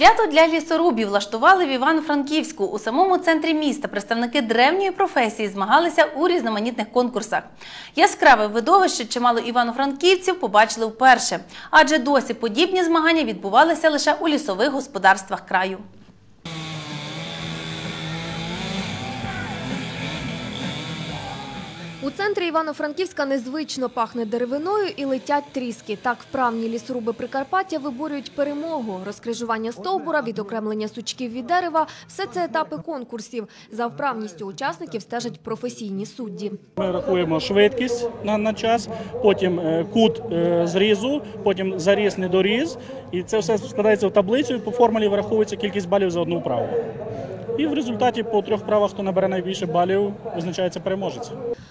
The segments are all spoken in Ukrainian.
Свято для лісорубів влаштували в Івано-Франківську. У самому центрі міста представники древньої професії змагалися у різноманітних конкурсах. Яскраве видовище чимало івано-франківців побачили вперше, адже досі подібні змагання відбувалися лише у лісових господарствах краю. У центрі Івано-Франківська незвично пахне деревиною і летять тріски. Так вправні лісоруби Прикарпаття виборюють перемогу. Розкрижування стовбура, відокремлення сучків від дерева – все це етапи конкурсів. За вправністю учасників стежать професійні судді. Ми рахуємо швидкість на, на час, потім е, кут е, зрізу, потім заріз, недоріз. І це все складається в таблицю, і по формулі вираховується кількість балів за одну вправу. І в результаті по трьох правах, хто набере найбільше балів, визначається переможець.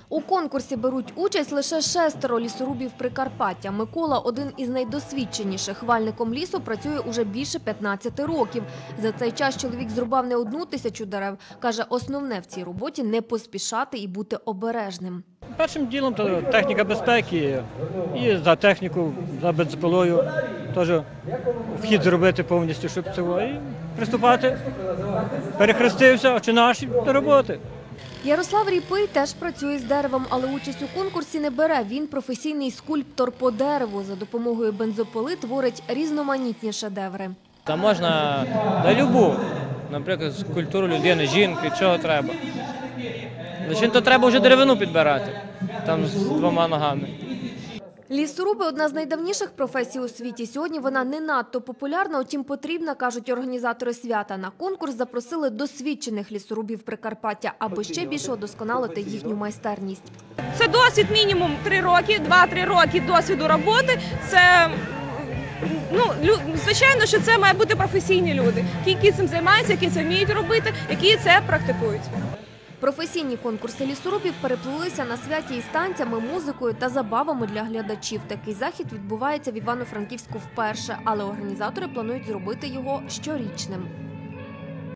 У конкурсі беруть участь лише шестеро лісорубів Прикарпаття. Микола – один із найдосвідченіших. Хвальником лісу працює уже більше 15 років. За цей час чоловік зрубав не одну тисячу дерев. Каже, основне в цій роботі – не поспішати і бути обережним. Першим ділом то техніка безпеки і за техніку, за бензопилою теж вхід зробити повністю, щоб цього і приступати. Перехрестився, очі наші до роботи. Ярослав Ріпий теж працює з деревом, але участь у конкурсі не бере. Він професійний скульптор по дереву. За допомогою бензопили творить різноманітні шедеври. Та можна на любу, наприклад, скульптуру людини, жінки, чого треба. Лише то треба вже деревину підбирати, там з двома ногами. Лісоруби – одна з найдавніших професій у світі. Сьогодні вона не надто популярна, утім потрібна, кажуть організатори свята. На конкурс запросили досвідчених лісорубів Прикарпаття, аби ще більше удосконалити їхню майстерність. Це досвід мінімум 3 роки, 2-3 роки досвіду роботи. Це ну звичайно, що це має бути професійні люди, які цим займаються, які це вміють робити, які це практикують. Професійні конкурси лісорубів переплилися на святі із танцями, музикою та забавами для глядачів. Такий захід відбувається в Івано-Франківську вперше, але організатори планують зробити його щорічним.